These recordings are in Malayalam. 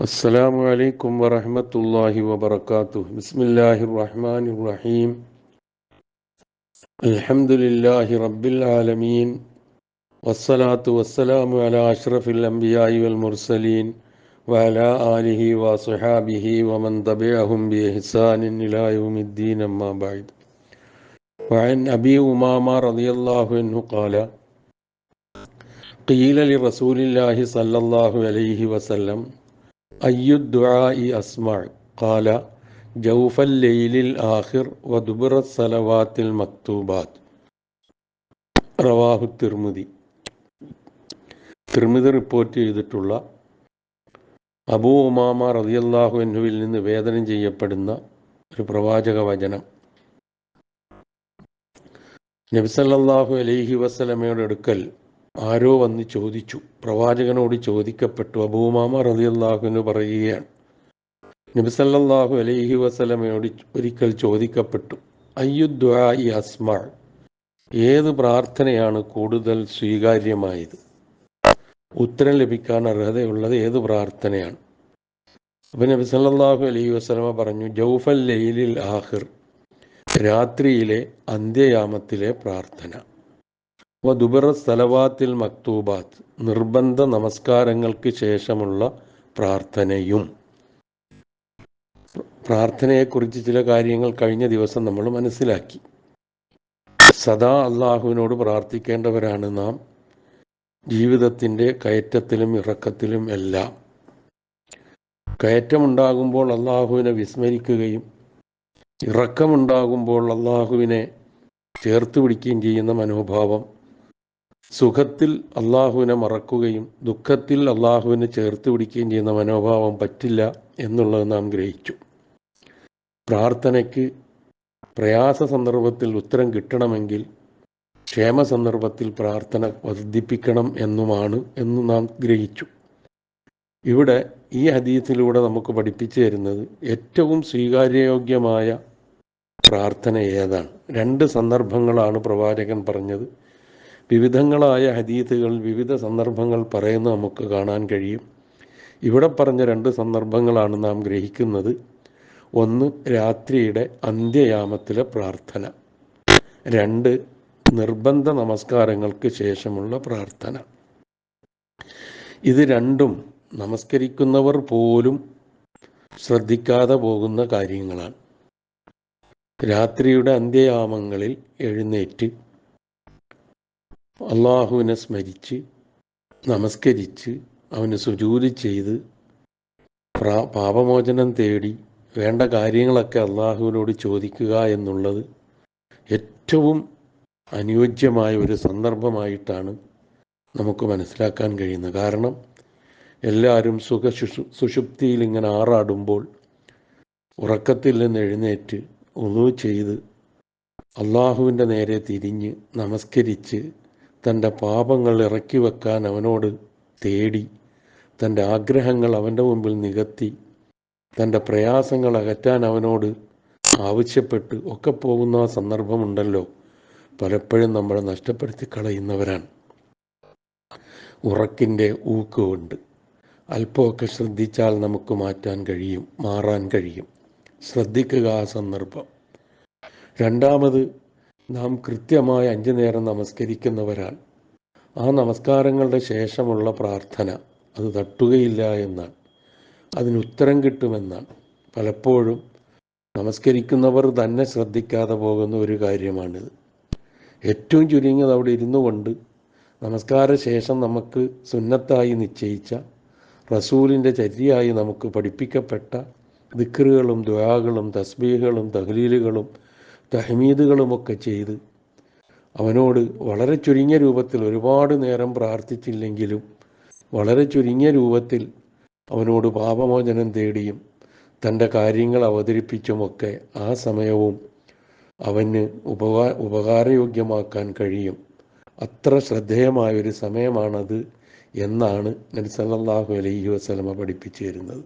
السلام عليكم ورحمة الله وبركاته. بسم الله الرحمن الرحيم. الحمد لله رب العالمين. والصلاة والسلام على أشرف الأنبياء والمرسلين وعلى آله وصحابه ومن تبعهم بإحسان إلى يوم الدين أما بعد. وعن أبي أمامة رضي الله عنه قال قيل لرسول الله صلى الله عليه وسلم അയ്യുദ്ദുആഇ അസ്മഅ് ഖാല ജൗഫൽ ലൈലിൽ ആഖിർ വദുബുറ സലവാത്തിൽ മക്തൂബാത്ത്. റവാഹു തിർമുതി തിർമിതി റിപ്പോർട്ട് ചെയ്തിട്ടുള്ള അബൂ ഉമാമ റതിയല്ലാഹു എന്നുവിൽ നിന്ന് വേദനം ചെയ്യപ്പെടുന്ന ഒരു പ്രവാചക വചനം. നബിസല്ലാഹു അലൈഹി വസ്ലമയുടെ അടുക്കൽ ആരോ വന്ന് ചോദിച്ചു. പ്രവാചകനോട് ചോദിക്കപ്പെട്ടു. അബൂമാമ റതിയല്ലാഹുവിന് പറയുകയാണ്. നബിസല്ലാഹു അലൈഹി വസലമയോട് ഒരിക്കൽ ചോദിക്കപ്പെട്ടു. അയ്യുദ്വായി അസ്മാൾ ഏത് പ്രാർത്ഥനയാണ് കൂടുതൽ സ്വീകാര്യമായത്? ഉത്തരം ലഭിക്കാൻ അർഹതയുള്ളത് ഏത് പ്രാർത്ഥനയാണ്? അപ്പം നബി സല്ലാഹു അലൈഹി വസ്ലമ പറഞ്ഞു ജൗഫൽ ലൈലിൽ ആഹിർ രാത്രിയിലെ അന്ത്യയാമത്തിലെ പ്രാർത്ഥന. വദുബറ സ്ഥലവാത്തിൽ മക്തൂബാത്ത് നിർബന്ധ നമസ്കാരങ്ങൾക്ക് ശേഷമുള്ള പ്രാർത്ഥനയും. പ്രാർത്ഥനയെക്കുറിച്ച് ചില കാര്യങ്ങൾ കഴിഞ്ഞ ദിവസം നമ്മൾ മനസ്സിലാക്കി. സദാ അള്ളാഹുവിനോട് പ്രാർത്ഥിക്കേണ്ടവരാണ് നാം. ജീവിതത്തിന്റെ കയറ്റത്തിലും ഇറക്കത്തിലും എല്ലാം. കയറ്റമുണ്ടാകുമ്പോൾ അള്ളാഹുവിനെ വിസ്മരിക്കുകയും ഇറക്കമുണ്ടാകുമ്പോൾ അള്ളാഹുവിനെ ചേർത്ത് പിടിക്കുകയും ചെയ്യുന്ന മനോഭാവം സുഖത്തിൽ അള്ളാഹുവിനെ മറക്കുകയും ദുഃഖത്തിൽ അള്ളാഹുവിനെ ചേർത്ത് പിടിക്കുകയും ചെയ്യുന്ന മനോഭാവം പറ്റില്ല എന്നുള്ളത് നാം ഗ്രഹിച്ചു. പ്രാർത്ഥനയ്ക്ക് പ്രയാസ സന്ദർഭത്തിൽ ഉത്തരം കിട്ടണമെങ്കിൽ ക്ഷേമ സന്ദർഭത്തിൽ പ്രാർത്ഥന വർദ്ധിപ്പിക്കണം എന്നുമാണ് എന്ന് നാം ഗ്രഹിച്ചു. ഇവിടെ ഈ അതീതത്തിലൂടെ നമുക്ക് പഠിപ്പിച്ചു തരുന്നത് ഏറ്റവും സ്വീകാര്യയോഗ്യമായ പ്രാർത്ഥന ഏതാണ്? രണ്ട് സന്ദർഭങ്ങളാണ് പ്രവാചകൻ പറഞ്ഞത്. വിവിധങ്ങളായ ഹദീത്തുകൾ വിവിധ സന്ദർഭങ്ങൾ പറയുന്ന നമുക്ക് കാണാൻ കഴിയും. ഇവിടെ പറഞ്ഞ രണ്ട് സന്ദർഭങ്ങളാണ് നാം ഗ്രഹിക്കുന്നത്. ഒന്ന് രാത്രിയുടെ അന്ത്യയാമത്തിലെ പ്രാർത്ഥന. രണ്ട് നിർബന്ധ നമസ്കാരങ്ങൾക്ക് ശേഷമുള്ള പ്രാർത്ഥന. ഇത് രണ്ടും നമസ്കരിക്കുന്നവർ പോലും ശ്രദ്ധിക്കാതെ പോകുന്ന കാര്യങ്ങളാണ്. രാത്രിയുടെ അന്ത്യയാമങ്ങളിൽ എഴുന്നേറ്റ് അള്ളാഹുവിനെ സ്മരിച്ച് നമസ്കരിച്ച് അവന് സുജൂതി ചെയ്ത് പ്രാ പാപമോചനം തേടി വേണ്ട കാര്യങ്ങളൊക്കെ അള്ളാഹുവിനോട് ചോദിക്കുക എന്നുള്ളത് ഏറ്റവും അനുയോജ്യമായ ഒരു സന്ദർഭമായിട്ടാണ് നമുക്ക് മനസ്സിലാക്കാൻ കഴിയുന്നത്. കാരണം എല്ലാവരും സുഖ സുഷുപ്തിയിൽ ഇങ്ങനെ ആറാടുമ്പോൾ ഉറക്കത്തിൽ നിന്ന് എഴുന്നേറ്റ് ഒന്നു ചെയ്ത് അള്ളാഹുവിന്റെ നേരെ തിരിഞ്ഞ് നമസ്കരിച്ച് തന്റെ പാപങ്ങൾ ഇറക്കി വെക്കാൻ അവനോട് തേടി. തന്റെ ആഗ്രഹങ്ങൾ അവന്റെ മുമ്പിൽ നികത്തി. തന്റെ പ്രയാസങ്ങൾ അകറ്റാൻ അവനോട് ആവശ്യപ്പെട്ട് ഒക്കെ പോകുന്ന ആ സന്ദർഭമുണ്ടല്ലോ. പലപ്പോഴും നമ്മളെ നഷ്ടപ്പെടുത്തി കളയുന്നവരാണ്. ഉറക്കിന്റെ ഊക്കുമുണ്ട് അല്പമൊക്കെ ശ്രദ്ധിച്ചാൽ നമുക്ക് മാറ്റാൻ കഴിയും മാറാൻ കഴിയും. ശ്രദ്ധിക്കുക ആ സന്ദർഭം. രണ്ടാമത് നാം കൃത്യമായി അഞ്ചു നേരം നമസ്കരിക്കുന്നവരാൽ ആ നമസ്കാരങ്ങളുടെ ശേഷമുള്ള പ്രാർത്ഥന അത് തട്ടുകയില്ല എന്നാണ്. അതിന് ഉത്തരം കിട്ടുമെന്നാണ്. പലപ്പോഴും നമസ്കരിക്കുന്നവർ തന്നെ ശ്രദ്ധിക്കാതെ പോകുന്ന ഒരു കാര്യമാണിത്. ഏറ്റവും ചുരുങ്ങിയത് അവിടെ ഇരുന്നു കൊണ്ട് നമസ്കാര ശേഷം നമുക്ക് സുന്നത്തായി നിശ്ചയിച്ച റസൂലിന്റെ ചര്യയായി നമുക്ക് പഠിപ്പിക്കപ്പെട്ട ദിക്കറുകളും ദ്വാകളും തസ്ബീഹുകളും തഹ്ലീലുകളും തഹമീദുകളുമൊക്കെ ചെയ്ത് അവനോട് വളരെ ചുരുങ്ങിയ രൂപത്തിൽ ഒരുപാട് നേരം പ്രാർത്ഥിച്ചില്ലെങ്കിലും വളരെ ചുരുങ്ങിയ രൂപത്തിൽ അവനോട് പാപമോചനം തേടിയും തന്റെ കാര്യങ്ങൾ അവതരിപ്പിച്ചുമൊക്കെ ആ സമയവും അവന് ഉപകാ ഉപകാരയോഗ്യമാക്കാൻ കഴിയും. അത്ര ശ്രദ്ധേയമായൊരു സമയമാണത് എന്നാണ് നബി സല്ലല്ലാഹു അലൈഹി വസല്ലമ പഠിപ്പിച്ചു തരുന്നത്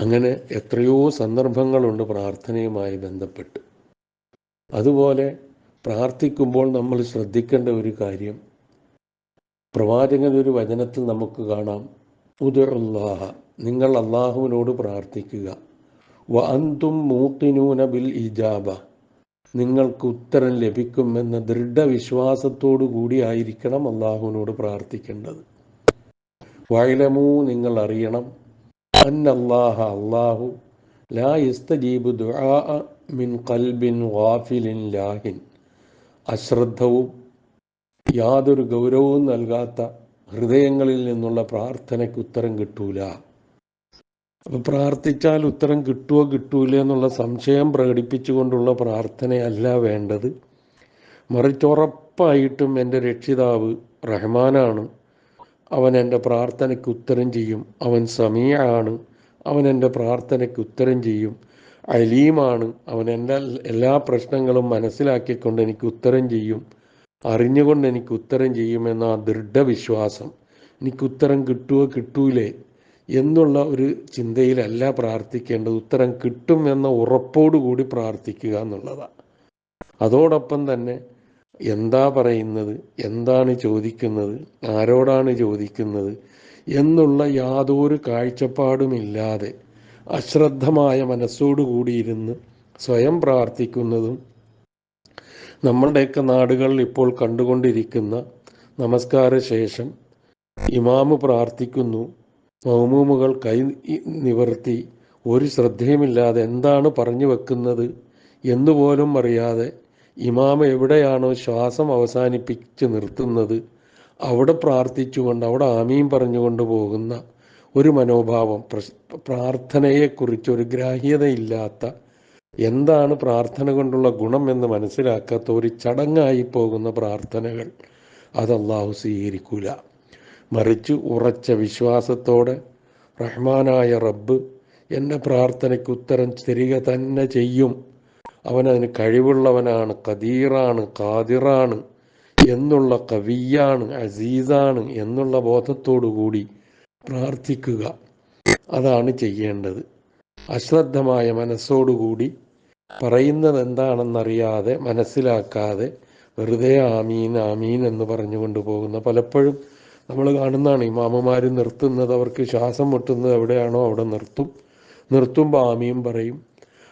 അങ്ങനെ എത്രയോ സന്ദർഭങ്ങളുണ്ട് പ്രാർത്ഥനയുമായി ബന്ധപ്പെട്ട്. അതുപോലെ പ്രാർത്ഥിക്കുമ്പോൾ നമ്മൾ ശ്രദ്ധിക്കേണ്ട ഒരു കാര്യം പ്രവാചകൻ ഒരു വചനത്തിൽ നമുക്ക് കാണാം. ഉദർഹ നിങ്ങൾ അള്ളാഹുവിനോട് പ്രാർത്ഥിക്കുക. വ അന്തും ബിൽ ഇജാബ നിങ്ങൾക്ക് ഉത്തരം ലഭിക്കുമെന്ന ദൃഢവിശ്വാസത്തോടു കൂടി ആയിരിക്കണം അള്ളാഹുവിനോട് പ്രാർത്ഥിക്കേണ്ടത്. വയലമൂ നിങ്ങൾ അറിയണം. അന്നല്ലാഹ അള്ളാഹു ലാ യസ്തജീബു ദുആ മിൻ കൽബിൻ വാഫിലിൻ ലാഹിൻ. അശ്രദ്ധവും യാതൊരു ഗൗരവവും നൽകാത്ത ഹൃദയങ്ങളിൽ നിന്നുള്ള പ്രാർത്ഥനയ്ക്ക് ഉത്തരം കിട്ടൂല. അപ്പോൾ പ്രാർത്ഥിച്ചാൽ ഉത്തരം കിട്ടുമോ കിട്ടൂല എന്നുള്ള സംശയം പ്രകടിപ്പിച്ചുകൊണ്ടുള്ള പ്രാർത്ഥനയല്ല വേണ്ടത്. മറിച്ച് ഉറപ്പായിട്ടും എന്റെ രക്ഷിതാവ് റഹ്മാനാണ്. അവൻ എന്റെ പ്രാർത്ഥനയ്ക്ക് ഉത്തരം ചെയ്യും. അവൻ സമീയാണ്. അവൻ എന്റെ പ്രാർത്ഥനയ്ക്ക് ഉത്തരം ചെയ്യും. അലീമാണ്. അവൻ എന്റെ എല്ലാ പ്രശ്നങ്ങളും മനസ്സിലാക്കിക്കൊണ്ട് എനിക്ക് ഉത്തരം ചെയ്യും. അറിഞ്ഞുകൊണ്ട് എനിക്ക് ഉത്തരം ചെയ്യുമെന്ന ആ ദൃഢവിശ്വാസം എനിക്ക് ഉത്തരം കിട്ടുമോ കിട്ടൂലേ എന്നുള്ള ഒരു ചിന്തയിലല്ല പ്രാർത്ഥിക്കേണ്ടത്. ഉത്തരം കിട്ടും എന്ന ഉറപ്പോടുകൂടി പ്രാർത്ഥിക്കുക എന്നുള്ളതാണ് അതോടൊപ്പം തന്നെ എന്താ പറയുന്നത്? എന്താണ് ചോദിക്കുന്നത്? ആരോടാണ് ചോദിക്കുന്നത്? എന്നുള്ള യാതൊരു കാഴ്ചപ്പാടുമില്ലാതെ അശ്രദ്ധമായ മനസ്സോടുകൂടിയിരുന്ന് സ്വയം പ്രാർത്ഥിക്കുന്നതും നമ്മളുടെയൊക്കെ നാടുകളിൽ ഇപ്പോൾ കണ്ടുകൊണ്ടിരിക്കുന്ന നമസ്കാര ശേഷം ഇമാമ് പ്രാർത്ഥിക്കുന്നു. മൗമൂമുകൾ കൈ നിവർത്തി. ഒരു ശ്രദ്ധയുമില്ലാതെ എന്താണ് പറഞ്ഞു വെക്കുന്നത്? എന്നുപോലും അറിയാതെ ഇമാമ എവിടെയാണോ ശ്വാസം അവസാനിപ്പിച്ച് നിർത്തുന്നത് അവിടെ പ്രാർത്ഥിച്ചുകൊണ്ട് അവിടെ ആമീം പറഞ്ഞുകൊണ്ട് പോകുന്ന ഒരു മനോഭാവം പ്രാർത്ഥനയെക്കുറിച്ച് ഒരു ഗ്രാഹ്യതയില്ലാത്ത എന്താണ് പ്രാർത്ഥന കൊണ്ടുള്ള ഗുണം എന്ന് മനസ്സിലാക്കാത്ത ഒരു ചടങ്ങായി പോകുന്ന പ്രാർത്ഥനകൾ അത് അള്ളാഹു സ്വീകരിക്കൂല. മറിച്ച് ഉറച്ച വിശ്വാസത്തോടെ റഹ്മാനായ റബ്ബ് എന്റെ പ്രാർത്ഥനയ്ക്ക് ഉത്തരം തരിക തന്നെ ചെയ്യും. അവനതിന് കഴിവുള്ളവനാണ് കദീറാണ് കാതിറാണ് എന്നുള്ള കവിയാണ് അസീസാണ് എന്നുള്ള ബോധത്തോടുകൂടി പ്രാർത്ഥിക്കുക. അതാണ് ചെയ്യേണ്ടത്. അശ്രദ്ധമായ മനസ്സോടുകൂടി പറയുന്നത് എന്താണെന്നറിയാതെ മനസ്സിലാക്കാതെ വെറുതെ ആമീൻ ആമീൻ എന്ന് പറഞ്ഞുകൊണ്ട് പോകുന്ന പലപ്പോഴും നമ്മൾ കാണുന്നതാണ് ഇമാമമാർ നിർത്തുന്നത് അവർക്ക് ശ്വാസം മുട്ടുന്നത് എവിടെയാണോ അവിടെ നിർത്തും. നിർത്തുമ്പോൾ ആമീൻ പറയും.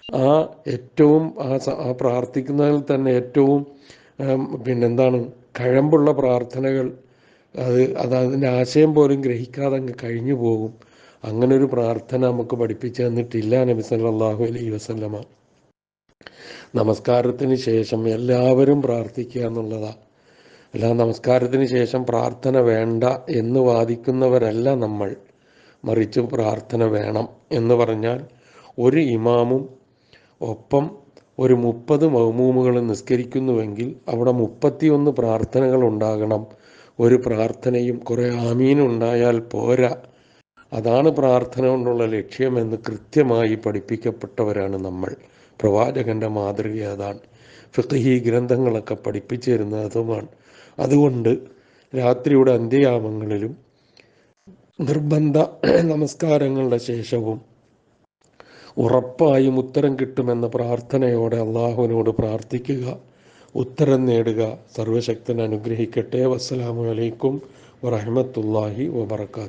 ആ ഏറ്റവും ആ ആ പ്രാർത്ഥിക്കുന്നതിൽ തന്നെ ഏറ്റവും പിന്നെന്താണ് കഴമ്പുള്ള പ്രാർത്ഥനകൾ. അത് അത് അതിന്റെ ആശയം പോലും ഗ്രഹിക്കാതെ അങ്ങ് കഴിഞ്ഞു പോകും. അങ്ങനെ ഒരു പ്രാർത്ഥന നമുക്ക് പഠിപ്പിച്ചു തന്നിട്ടില്ല നബി സല്ലല്ലാഹു അലൈഹി വസല്ലമ. നമസ്കാരത്തിന് ശേഷം എല്ലാവരും പ്രാർത്ഥിക്കുക എന്നുള്ളതാണ് അല്ല നമസ്കാരത്തിന് ശേഷം പ്രാർത്ഥന വേണ്ട എന്ന് വാദിക്കുന്നവരല്ല നമ്മൾ. മറിച്ച് പ്രാർത്ഥന വേണം എന്ന് പറഞ്ഞാൽ ഒരു ഇമാമും ഒപ്പം ഒരു മുപ്പത് മൗമൂമുകൾ നിസ്കരിക്കുന്നുവെങ്കിൽ അവിടെ മുപ്പത്തിയൊന്ന് പ്രാർത്ഥനകൾ ഉണ്ടാകണം. ഒരു പ്രാർത്ഥനയും കുറേ ആമീൻ ഉണ്ടായാൽ പോരാ. അതാണ് പ്രാർത്ഥന കൊണ്ടുള്ള ലക്ഷ്യമെന്ന് കൃത്യമായി പഠിപ്പിക്കപ്പെട്ടവരാണ് നമ്മൾ. പ്രവാചകന്റെ മാതൃക അതാണ്. ഫിഖഹി ഗ്രന്ഥങ്ങളൊക്കെ പഠിപ്പിച്ചു തരുന്നത് അതുമാണ്. അതുകൊണ്ട് രാത്രിയുടെ അന്ത്യയാമങ്ങളിലും നിർബന്ധ നമസ്കാരങ്ങളുടെ ശേഷവും ഉറപ്പായും ഉത്തരം കിട്ടുമെന്ന പ്രാർത്ഥനയോടെ അള്ളാഹുവിനോട് പ്രാർത്ഥിക്കുക ഉത്തരം നേടുക. സർവശക്തൻ അനുഗ്രഹിക്കട്ടെ. വസ്സലാമു അലൈക്കും വറഹമത്തല്ലാഹി വബർക്കാത്തു